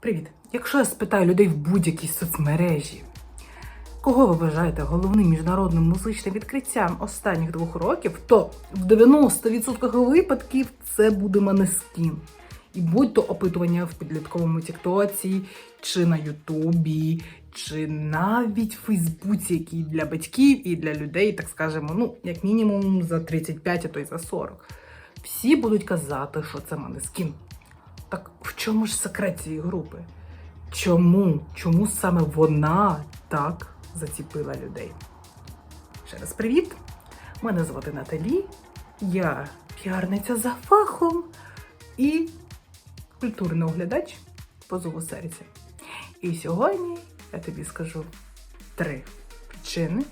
Привіт! Якщо я спитаю людей в будь-якій соцмережі, кого ви вважаєте головним міжнародним музичним відкриттям останніх двох років, то в 90% випадків це буде Манескін. І будь-то опитування в підлітковому Тіктоці, чи на Ютубі, чи навіть в Фейсбуці, який для батьків і для людей, так скажемо, ну, як мінімум за 35, а то й за 40. Всі будуть казати, що це Манескін. Так в чому ж секрет цієї групи? Чому? Чому саме вона так заціпила людей? Ще раз привіт! Мене звати Наталі, я піарниця за фахом і культурний оглядач по зову серця. І сьогодні я тобі скажу три причини,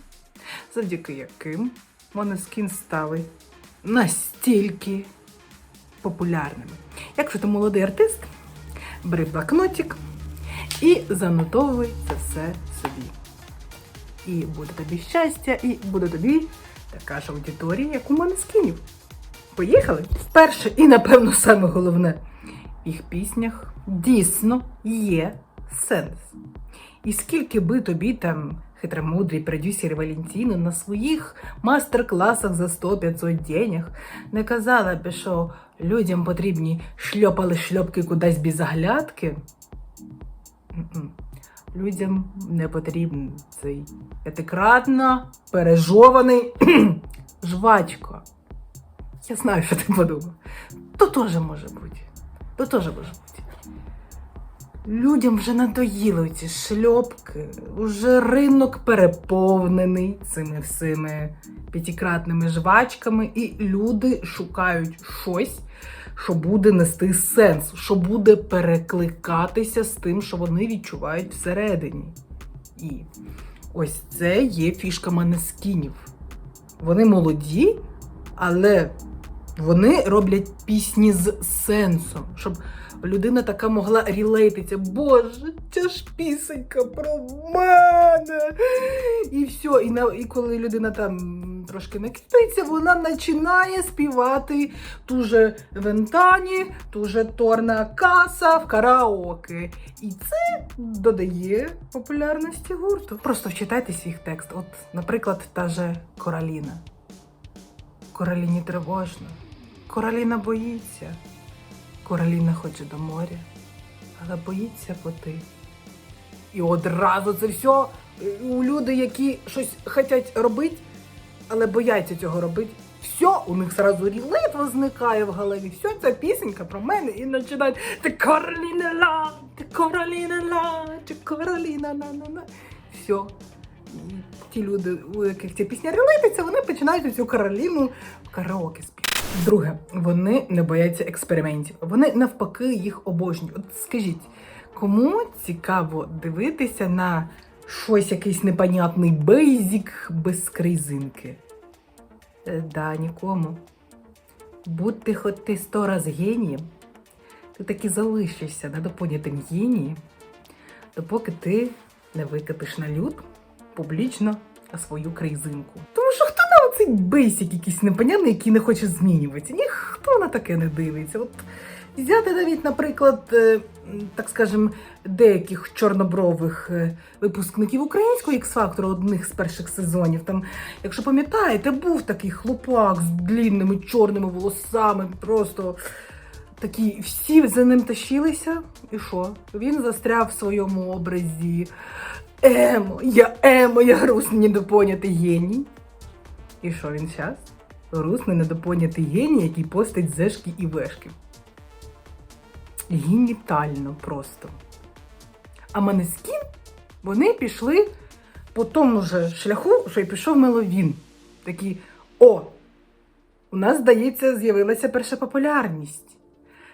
завдяки яким Монескін стали настільки популярними. Якщо ти молодий артист, бери блокнотик і занотовуй це все собі. І буде тобі щастя, і буде тобі така ж аудиторія, як у Монескінів. Поїхали? Вперше і, напевно, саме головне, в їх піснях дійсно є сенс. І скільки би тобі там хитромудрі продюсери Валентіни на своїх мастер-класах за 100-500 денег не казала би, що людям потрібні шльопали шльопки кудись без оглядки. Людям не потрібен цей п'ятикратно пережований жвачко. Я знаю, що ти подумав. То теж може бути. То теж може бути. Людям вже надоїли ці шльопки, уже ринок переповнений цими всіми п'ятикратними жвачками, і люди шукають щось, що буде нести сенс, що буде перекликатися з тим, що вони відчувають всередині. І ось це є фішка манескінів. Вони молоді, але вони роблять пісні з сенсом, щоб людина така могла рілейтися. Боже, ця ж пісенька про мене. І все. І, на, і коли людина там трошки накидається, вона починає співати ту же Вентані, ту же Торна Каса в караоке. І це додає популярності гурту. Просто вчитайтесь їх текст. От, наприклад, та же Кораліна. Кораліні тривожно. Кораліна боїться. Кораліна хоче до моря, але боїться води. І одразу це все у люди, які щось хочуть робити, але бояться цього робити. Все, у них сразу рілит возникає в голові. Все, ця пісенька про мене і починають ти Кароліна ла, ти Кароліна ла, ти Кароліна на на на. Все. Ті люди, у яких ця пісня релититься, вони починають цю Кароліну в караоке співати. Друге, вони не бояться експериментів. Вони навпаки їх обожнюють. От скажіть, кому цікаво дивитися на щось, якийсь непонятний бейзік без кризинки? Е, да, нікому. Будь ти хоч ти сто раз генієм, ти таки залишишся недопонятим генієм, допоки ти не викатиш на люд публічно свою крейзинку. Цей бейсик якийсь непонятний, який не хоче змінюватися? Ніхто на таке не дивиться. От взяти навіть, наприклад, е, так скажем, деяких чорнобрових е, випускників українського X-Factor, одних з перших сезонів. Там, якщо пам'ятаєте, був такий хлопак з длінними чорними волосами, просто. Такі всі за ним тащилися, і що? Він застряв в своєму образі. Емо, я емо, я грустний недопонятий геній. І що він зараз? Грустний недопонятий геній, який постить зешки і вешки. Генітально просто. А Манескін, вони пішли по тому же шляху, що й пішов Меловін. Такі, о, у нас, здається, з'явилася перша популярність.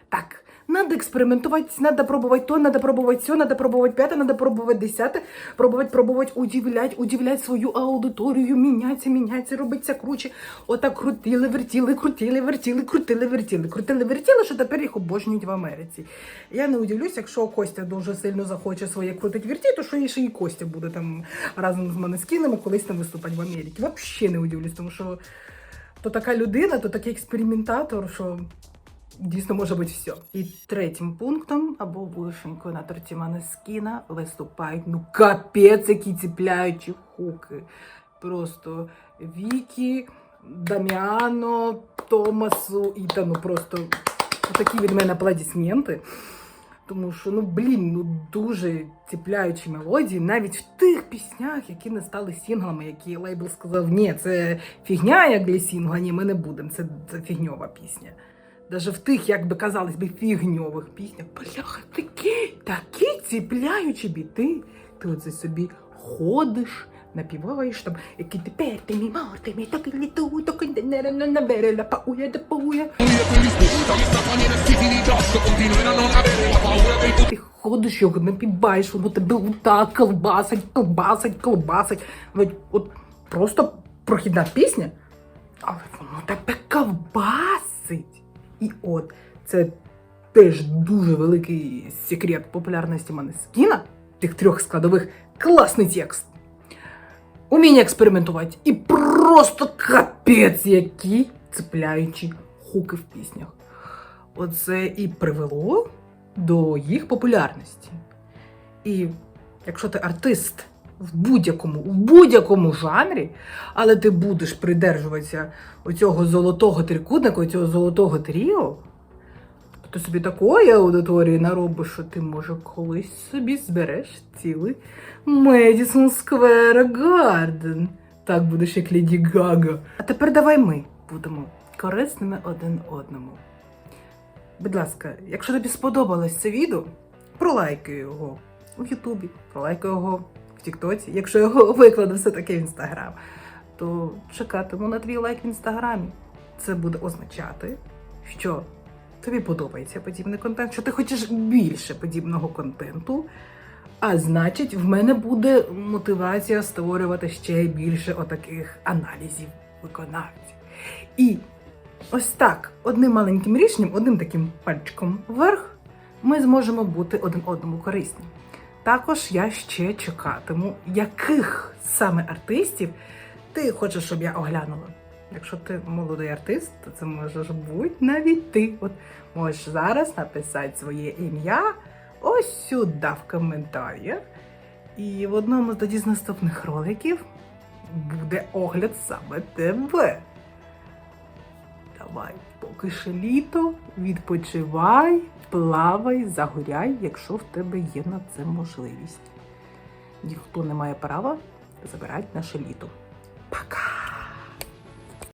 Так, надо експериментувати, надо пробувати то, надо пробувати все, надо пробувати п'яте, надо пробувати десяте, пробувати, пробувати, удивлять, удивлять свою аудиторію, міняться, міняться, робиться круче. Отак крутили, вертіли, крутили, вертіли, крутили, вертіли, крутили, вертіли, що тепер їх обожнюють в Америці. Я не удивлюсь, якщо Костя дуже сильно захоче своє крутить верті, то що і ще і Костя буде там разом з Манескінами колись там виступати в Америці. Взагалі не удивлюсь, тому що то така людина, то такий експериментатор, що дійсно може бути все. І третім пунктом або вишенькою на торті Манескіна виступають ну капець, які ціпляючі хуки. Просто Вікі, Даміано, Томасу, Ітану. Просто такі від мене аплодисменти. Тому що, ну блін, ну дуже ціпляючі мелодії, навіть в тих піснях, які не стали сінглами, які лейбл сказав, ні, це фігня як для сінгла, ні, ми не будемо, це, це фігньова пісня. Даже в тих, як би казалось би, фігньових піснях, бляха, такі, такі ціпляючі біти. Ти оце собі ходиш, напіваєш там, який тепер ти мій мор, ти мій такий літу, такий не набере, ла пауя, да пауя. Ти ходиш його, напіваєш, воно тебе отак колбасить, колбасить, колбасить. От, от просто прохідна пісня, але воно тебе ковбасить. І от це теж дуже великий секрет популярності Манескіна, тих трьох складових, класний текст. Уміння експериментувати і просто капець, які цепляючі хуки в піснях. Оце і привело до їх популярності. І якщо ти артист в будь-якому, в будь-якому жанрі, але ти будеш придержуватися оцього золотого трикутника, цього золотого тріо, то собі такої аудиторії наробиш, що ти, може, колись собі збереш цілий Madison Square Garden. Так будеш, як Леді Гага. А тепер давай ми будемо корисними один одному. Будь ласка, якщо тобі сподобалось це відео, пролайкай його у Ютубі, пролайкай його Тіктоці. Якщо його викладу все-таки в Інстаграм, то чекатиму на твій лайк в інстаграмі. Це буде означати, що тобі подобається подібний контент, що ти хочеш більше подібного контенту. А значить, в мене буде мотивація створювати ще більше отаких аналізів виконавців. І ось так, одним маленьким рішенням, одним таким пальчиком вверх, ми зможемо бути один одному корисні. Також я ще чекатиму, яких саме артистів ти хочеш, щоб я оглянула. Якщо ти молодий артист, то це можеш бути навіть ти. От можеш зараз написати своє ім'я ось сюди в коментарях. І в одному з тоді з наступних роликів буде огляд саме тебе. Давай, поки ще літо, відпочивай, плавай, загоряй, якщо в тебе є на це можливість. Ніхто не має права забирати наше літо. Пока!